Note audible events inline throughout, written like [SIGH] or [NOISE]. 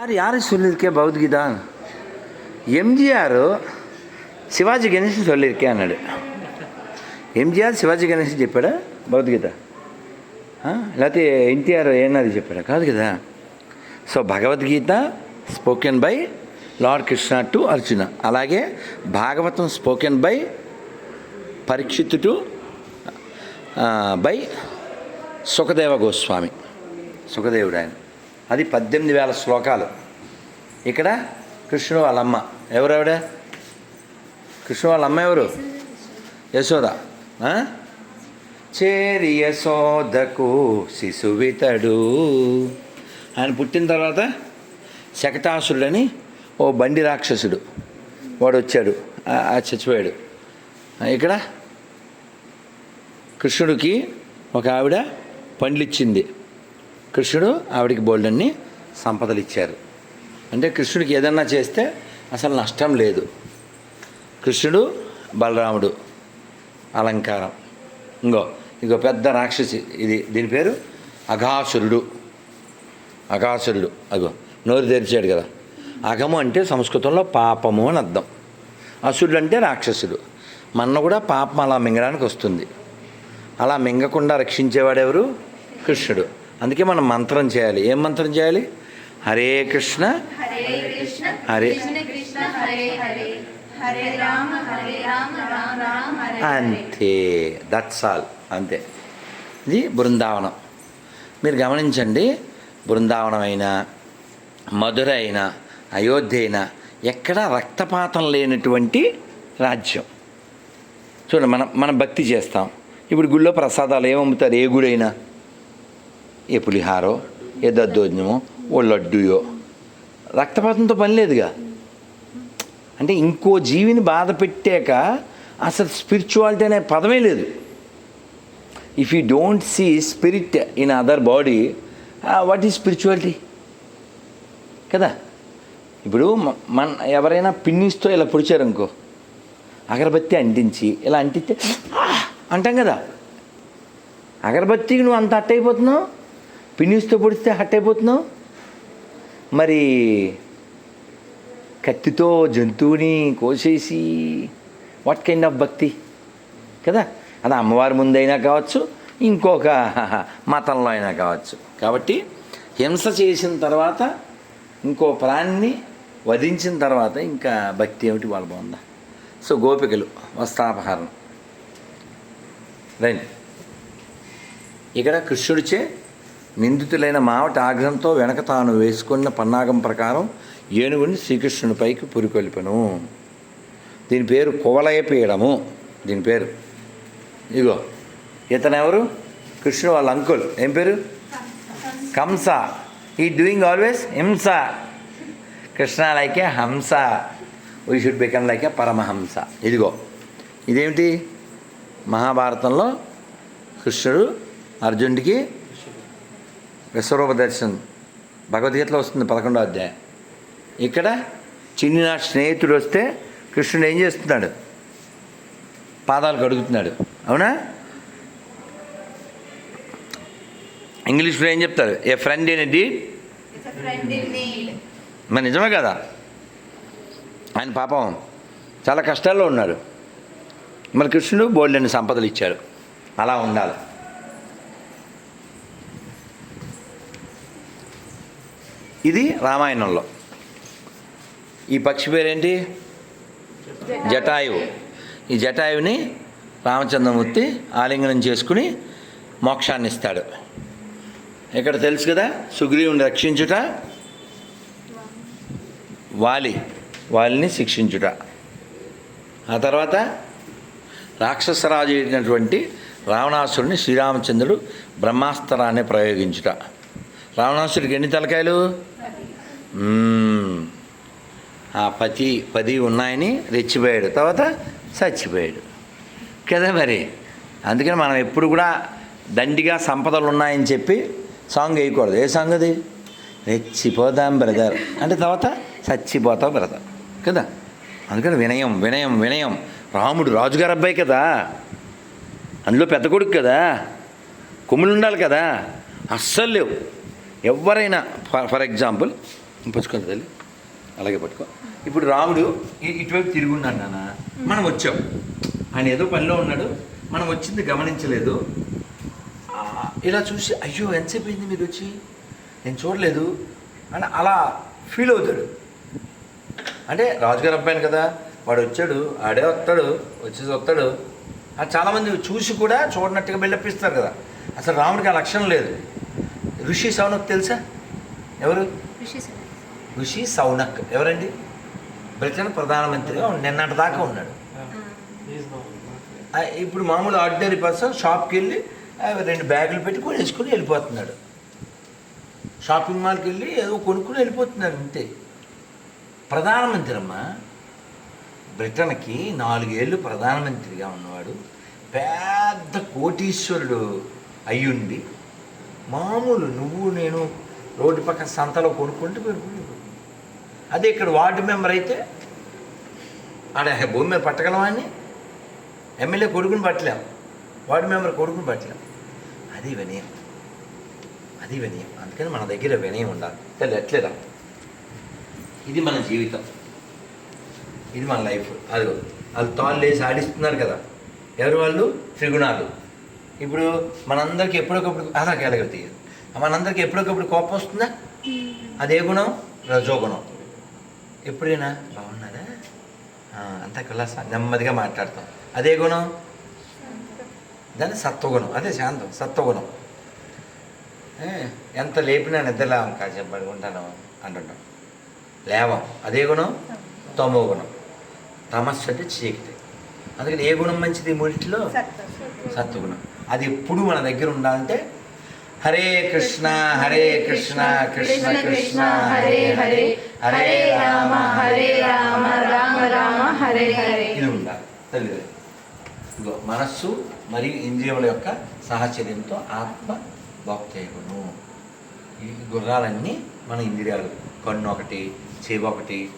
ಯಾರು యారు சொல்லியிருக்கே భౌద్గీత ఎంజీఆర్ శివాజీ గణేష్ సొల్లిరికే అన్నాడు. ఎంజీఆర్ శివాజీ గణేష్ చెప్పాడా? భగవద్గీత? లేకపోతే ఎన్టీఆర్ ఏనాది చెప్పాడా? కాదు కదా. So Bhagavad Gita spoken by Lord Krishna to Arjuna. అలాగే Bhagavatam spoken by Parikshit to by Sukhadeva Goswami. సుఖదేవుడు ఆయన. అది పద్దెనిమిది వేల శ్లోకాలు. ఇక్కడ కృష్ణుడు వాళ్ళ అమ్మ. ఎవరెవడ? కృష్ణుడు వాళ్ళ అమ్మ ఎవరు? యశోద. చేరి యశోదకు శిశువితడు ఆయన పుట్టిన తర్వాత శకటాసురుడని ఓ బండి రాక్షసుడు. వాడు వచ్చాడు. ఆ- చచ్చిపోయాడు. ఇక్కడ కృష్ణుడికి ఒక ఆవిడ పండ్లిచ్చింది. కృష్ణుడు ఆవిడికి బోల్డన్ని సంపదలు ఇచ్చారు. అంటే కృష్ణుడికి ఏదన్నా చేస్తే అసలు నష్టం లేదు. కృష్ణుడు బలరాముడు. అలంకారం. ఇంకో ఇంకో పెద్ద రాక్షసి. ఇది దీని పేరు? అఘాసురుడు. అఘాసురుడు. అగో నోరు తెరిచాడు కదా. అఘము అంటే సంస్కృతంలో పాపము అని అర్థం. అసురుడు అంటే రాక్షసుడు. మన్న కూడా పాపం అలా మింగడానికి వస్తుంది. అలా మింగకుండా రక్షించేవాడెవరు? కృష్ణుడు. అందుకే మనం మంత్రం చేయాలి. ఏం మంత్రం చేయాలి? హరే కృష్ణ. హరే అంతే. దట్స్ ఆల్ అంతే. ఇది బృందావనం. మీరు గమనించండి బృందావనం అయినా మధుర అయినా అయోధ్య అయినా ఎక్కడ రక్తపాతం లేనటువంటి రాజ్యం. చూడండి మనం మనం భక్తి చేస్తాం. ఇప్పుడు గుళ్ళో ప్రసాదాలు ఏమమ్ముతారు? ఏ గుడైనా? ఏ పులిహారో ఏ దద్దోజనమో ఓ లడ్డూయో. రక్తపాతంతో పని లేదుగా. అంటే ఇంకో జీవిని బాధ పెట్టాక అసలు స్పిరిచువాలిటీ అనే పదమే లేదు. If you don't see spirit in other body what is spirituality కదా? ఇప్పుడు మన ఎవరైనా పిన్నిస్తో ఇలా పొడిచారనుకో అగరబత్తి అంటించి ఇలా అంటిస్తే అంటాం కదా? అగరబత్తికి నువ్వు అంత అట్టయిపోతున్నావు? అయిపోతున్నావు పొడిస్తే హట్ అయిపోతున్నావు? మరి కత్తితో జంతువుని కోసేసి వాట్ కైండ్ ఆఫ్ భక్తి? కదా? అది అమ్మవారి ముందైనా కావచ్చు ఇంకొక [LAUGHS] మతంలో అయినా కావచ్చు. కాబట్టి హింస చేసిన తర్వాత ఇంకో ప్రాణిని వధించిన తర్వాత ఇంకా భక్తి ఏమిటి వాళ్ళ బాగుందా? సో గోపికలు వస్త్రాపహరణం. రైట్ ఇక్కడ కృష్ణుడిచే నిందితులైన మావట ఆగ్రహంతో వెనక తాను వేసుకున్న పన్నాగం ప్రకారం ఏనుగుని శ్రీకృష్ణునిపైకి పురికొల్పెను. దీని పేరు కువలయపీయడము దీని పేరు. ఇగో ఇతనెవరు? ఎవరు కృష్ణుడు వాళ్ళ అంకుల్. ఏం పేరు? కంస. ఈ doing always himsa. Krishna like hamsa. We should become like a paramahamsa. ఇదిగో ఇదేమిటి? మహాభారతంలో కృష్ణుడు అర్జునుడికి విశ్వరూప దర్శనం భగవద్గీతలో వస్తుంది పదకొండో అధ్యాయం. ఇక్కడ చిన్ని నా స్నేహితుడు వస్తే కృష్ణుడు ఏం చేస్తున్నాడు? పాదాలు కడుగుతున్నాడు. అవునా? ఇంగ్లీష్లో ఏం చెప్తారు? A friend in deed. మరి నిజమే కదా? ఆయన పాపం చాలా కష్టాల్లో ఉన్నాడు. మరి కృష్ణుడు బోల్డెని సంపదలు ఇచ్చాడు. అలా ఉండాలి. ఇది రామాయణంలో. ఈ పక్షి పేరేంటి? జటాయువు. ఈ జటాయువుని రామచంద్రమూర్తి ఆలింగనం చేసుకుని మోక్షాన్ని ఇస్తాడు ఇక్కడ తెలుసు కదా? సుగ్రీవుని రక్షించుట వాలి వాలిని శిక్షించుట. ఆ తర్వాత రాక్షసరాజు అయినటువంటి రావణాసురుని శ్రీరామచంద్రుడు బ్రహ్మాస్త్రాన్ని ప్రయోగించుట. రావణాసుడికి ఎన్ని తలకాయలు? ఆ పతి పది ఉన్నాయని రెచ్చిపోయాడు. తర్వాత చచ్చిపోయాడు. కదా మరి? అందుకని మనం ఎప్పుడు కూడా దండిగా సంపదలు ఉన్నాయని చెప్పి సాంగ్ వేయకూడదు. ఏ సాంగ్ అది? రెచ్చిపోదాం బ్రదర్. అంటే తర్వాత చచ్చిపోతాం బ్రదర్. కదా? అందుకని వినయం వినయం వినయం. రాముడు రాజుగారు అబ్బాయి కదా. అందులో పెద్ద కొడుకు కదా. కొమ్ములు ఉండాలి కదా. అస్సలు లేవు. ఎవరైనా ఫర్ ఫర్ ఎగ్జాంపుల్ పుచ్చుకోండి తల్లి. అలాగే పట్టుకో. ఇప్పుడు రాముడు ఇటువైపు తిరుగున్నాడు నాన్న మనం వచ్చాం. ఆయన ఏదో పనిలో ఉన్నాడు. మనం వచ్చింది గమనించలేదు. ఇలా చూసి అయ్యో ఎంతసేపు అయింది మీరు వచ్చి? నేను చూడలేదు. అని అలా ఫీల్ అవుతాడు. అంటే రాజుగారు అబ్బాయిని కదా వాడు వచ్చాడు ఆడే వస్తాడు వచ్చేసి వస్తాడు. అది చాలామంది చూసి కూడా చూడనట్టుగా బిల్డప్పిస్తారు కదా. అసలు రాముడికి ఆ లక్షణం లేదు. ఋషి సౌనక్ తెలుసా? ఎవరు? ఋషి ఋషి సౌనక్. ఎవరండి? బ్రిటన్ ప్రధానమంత్రిగా నిన్నటి దాకా ఉన్నాడు. ఇప్పుడు మామూలు ఆర్డినరీ పర్సన్ షాప్కి వెళ్ళి రెండు బ్యాగులు పెట్టి వేసుకొని వెళ్ళిపోతున్నాడు. షాపింగ్ మాల్కి వెళ్ళి ఏదో కొనుక్కుని వెళ్ళిపోతున్నాడు అంతే. ప్రధానమంత్రి అమ్మా బ్రిటన్కి నాలుగేళ్ళు ప్రధానమంత్రిగా ఉన్నవాడు పెద్ద కోటీశ్వరుడు అయ్యుండి మామూలు నువ్వు నేను రోడ్డు పక్కన సంతలో కొనుక్కుంటూ పెరుగుతుంది అదే ఇక్కడ వార్డు మెంబర్ అయితే ఆడ భూమి మీద పట్టగలవాన్ని ఎమ్మెల్యే కొడుకుని పట్టలేం. వార్డు మెంబర్ కొడుకుని పట్టలేం. అది వినయం. అది వినయం. అందుకని మన దగ్గర వినయం ఉండాలి. తెలు ఎట్లేదా? ఇది మన జీవితం. ఇది మన లైఫ్. అది వాళ్ళు తాళ్ళు వేసి ఆడిస్తున్నారు కదా. ఎవరు వాళ్ళు? త్రిగుణాలు. ఇప్పుడు మనందరికి ఎప్పటికప్పుడు అలాగే అలాగే తీయదు మనందరికి ఎప్పటికప్పుడు కోపం వస్తుందా? అదే గుణం? రజోగుణం. ఎప్పుడైనా? బాగున్నారా? అంతా కులాస నెమ్మదిగా మాట్లాడతాం. అదే గుణం? దాన్ని సత్వగుణం. అదే శాంతం సత్వగుణం. ఎంత లేపినా నిద్రలేవం కాసేపు పడుకుంటాను అంటుంటాం. లేవం అదే గుణం? తమో గుణం. తమస్సు అంటే చీకటి. అందుకని ఏ గుణం మంచిది మూడిటిలో? సత్వగుణం. అది ఎప్పుడు మన దగ్గర ఉండాలంటే హరే కృష్ణ హరే కృష్ణ కృష్ణ కృష్ణ హరే హరే హరే రామ హరే రామ రామ రామ హరే హరే. ఇది ఉండాలి తల్లి ఇదిగో మనస్సు మరియు ఇంద్రియముల యొక్క సహచర్యంతో ఆత్మ భక్తయ్యకును. ఈ గుర్రాలన్నీ మన ఇంద్రియాలు. కన్ను ఒకటి చెవి ఒకటి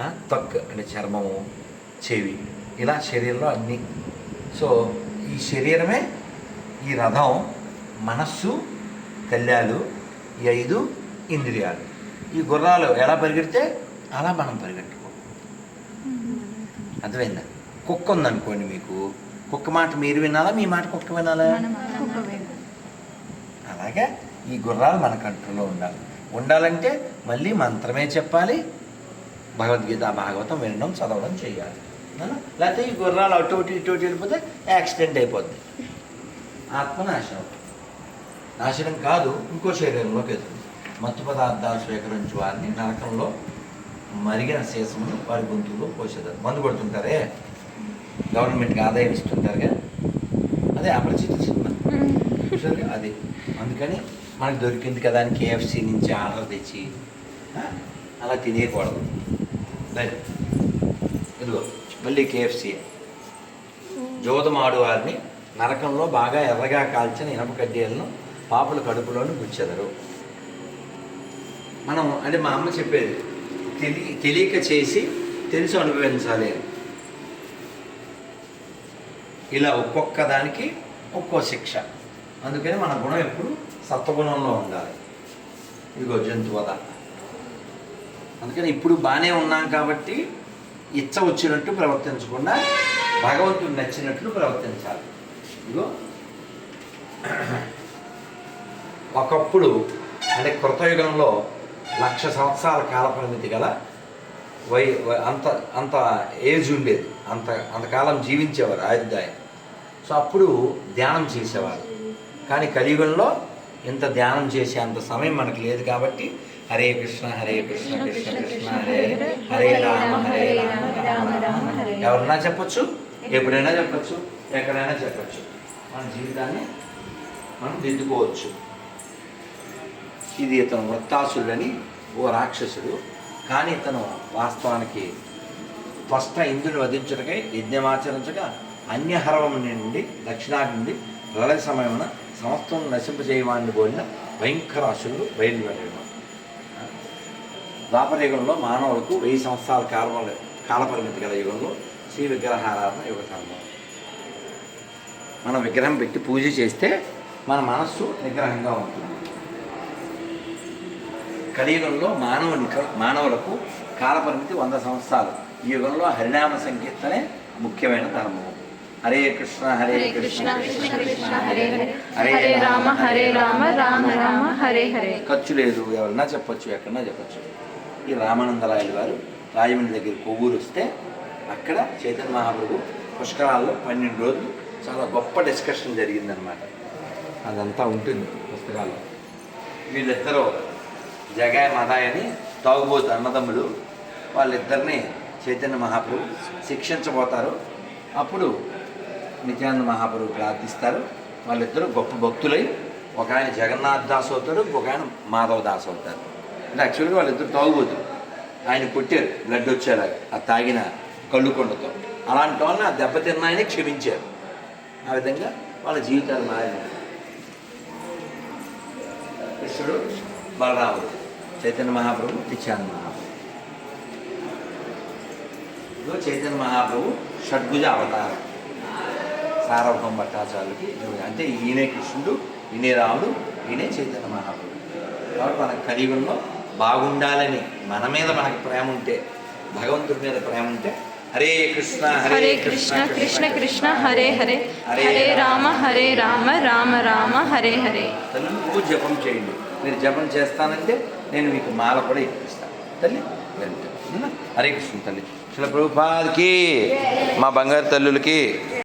ఆ, అంటే చర్మము చెవి. ఇలా శరీరంలో అన్నీ. సో ఈ శరీరమే ఈ రథం మనస్సు కళ్యాలు ఈ ఐదు ఇంద్రియాలు. ఈ గుర్రాలు ఎలా పరిగెడితే అలా మనం పరిగెట్టుకో. అర్థమైందా? కుక్క ఉందనుకోండి మీకు కుక్క మాట మీరు వినాలా మీ మాట కుక్క వినాలా? అలాగే ఈ గుర్రాలు మన కంట్రోల్లో ఉండాలి. ఉండాలంటే మళ్ళీ మంత్రమే చెప్పాలి భగవద్గీత భాగవతం వినడం చదవడం చేయాలి? లేకపోతే ఈ గుర్రాలు అటు ఇటు వెళ్ళిపోతే యాక్సిడెంట్ అయిపోద్ది. ఆత్మ నాశనం కాదు ఇంకో శరీరంలోకి వెళ్తుంది మత్తు పదార్థాలు స్వీకరించు వారిని నరకంలో మరిగిన శేషమును వారి గొంతులో పోసేదారు. మందు కొడుతుంటారే? గవర్నమెంట్కి ఆదాయం ఇస్తుంటారుగా? అదే అపరిచిత సినిమా అది. అందుకని మనకు దొరికింది కదా అని కేఎఫ్సి నుంచి ఆర్డర్ తెచ్చి అలా తినేయకూడదు. ఇదిగో మళ్ళీ కేఎఫ్సి. జోదమాడు వారిని నరకంలో బాగా ఎర్రగా కాల్చిన ఇనప కడ్డీలను పాపల కడుపులోని గుచ్చెదరు మనం అంటే మా అమ్మ చెప్పేది తెలి తెలియక చేసి తెలిసి అనుభవించాలి. ఇలా ఒక్కొక్క దానికి ఒక్కో శిక్ష. అందుకని మన గుణం ఎప్పుడు సత్వగుణంలో ఉండాలి. ఇదిగో జంతువద అందుకని ఇప్పుడు బాగానే ఉన్నాం కాబట్టి ఇచ్చ వచ్చినట్టు ప్రవర్తించకుండా భగవంతుడు నచ్చినట్లు ప్రవర్తించాలి. ఇదిగో. ఒకప్పుడు అంటే కృతయుగంలో లక్ష సంవత్సరాల కాల పరిమితి గల వై అంత అంత ఏజ్ ఉండేది. అంత అంతకాలం జీవించేవారు ఆయుర్దాయం. సో అప్పుడు ధ్యానం చేసేవారు. కానీ కలియుగంలో ఇంత ధ్యానం చేసే అంత సమయం మనకు లేదు కాబట్టి హరే కృష్ణ హరే కృష్ణ కృష్ణ కృష్ణ హరే హరే హరే రామ హరే రామ రామ రామ ఎవరన్నా చెప్పొచ్చు? ఎప్పుడైనా చెప్పొచ్చు? ఎక్కడైనా చెప్పొచ్చు. మన జీవితాన్ని మనం దిద్దుకోవచ్చు. ఇది ఇతను వృత్తాసురుడని ఓ రాక్షసుడు. కానీ ఇతను వాస్తవానికి స్పష్ట ఇంద్రుని వధించటకై యజ్ఞమాచరించగా అన్యహరవం నుండి దక్షిణాగ్ని నుండి ప్రళయ సమయమున సమస్తం నశింపజేయవాన్ని పోలిన భయంకర అసురుడు బయలుదేరాడు ద్వాపరయుగంలో మానవులకు వెయ్యి సంవత్సరాల కాలం కాలపరిమితి గల యుగంలో శ్రీ విగ్రహారాధన యుగ సంభవం మనం విగ్రహం పెట్టి పూజ చేస్తే మన మనస్సు నిగ్రహంగా ఉంటుంది. కలియుగంలో మానవునికి మానవులకు కాలపరిమితి వంద సంవత్సరాలు. ఈ యుగంలో హరినామ సంకీర్తనే ముఖ్యమైన ధర్మము. హరే కృష్ణ హరే కృష్ణ హరే హరే రామ హరే రామ రామ రామ హరే హరే. ఖర్చు లేదు ఎవరన్నా చెప్పొచ్చు ఎక్కడన్నా చెప్పొచ్చు. ఈ రామానందరాయలు గారు రాజమండ్రి దగ్గర కొవ్వూరు వస్తే అక్కడ చైతన్య మహాప్రభు పుష్కరాల్లో పన్నెండు రోజులు చాలా గొప్ప డిస్కషన్ జరిగిందనమాట అదంతా ఉంటుంది పుస్తకాల్లో వీళ్ళిద్దరూ జగాయ మదాయ్ అని తాగుబోతు అన్నదమ్ములు వాళ్ళిద్దరిని చైతన్య మహాప్రభు శిక్షించబోతారు. అప్పుడు నిత్యానంద మహాప్రభు ప్రార్థిస్తారు. వాళ్ళిద్దరూ గొప్ప భక్తులై ఒక ఆయన జగన్నాథ్ దాస్ అవుతాడు ఒక ఆయన మాధవ దాస్ అవుతారు. అంటే యాక్చువల్గా వాళ్ళిద్దరు తాగుబోతులు ఆయన కొట్టారు బ్లడ్ వచ్చేలాగా ఆ తాగిన కళ్ళు కొండతో అలాంటి వాళ్ళని ఆ దెబ్బతిన్న ఆయన క్షమించారు. ఆ విధంగా వాళ్ళ జీవితాలు మారినాయి కృష్ణుడు బలరాముడు. చైతన్య మహాప్రభు నిత్యానంద మహాప్రభు. చైతన్య మహాప్రభు షడ్భుజ అవతారం. సార్వభౌమ భట్టాచార్యులకి అంటే ఈయనే కృష్ణుడు ఈయనే రాముడు ఈయనే చైతన్య మహాప్రభు. కాబట్టి మన కలియుగంలో బాగుండాలని మన మీద మనకి ప్రేమ ఉంటే భగవంతుడి మీద ప్రేమ ఉంటే హరే కృష్ణ హరే కృష్ణ కృష్ణ కృష్ణ హరే హరే. హరే రామ హరే రామ రామ రామ హరే హరే. నువ్వు జపం చేయండి. మీరు జపం చేస్తానంటే నేను మీకు మాల కూడా ఇప్పిస్తాను తల్లి వెళ్తాను హరే కృష్ణ తల్లి. శిల ప్రభుపాదికి మా బంగారు తల్లులకి.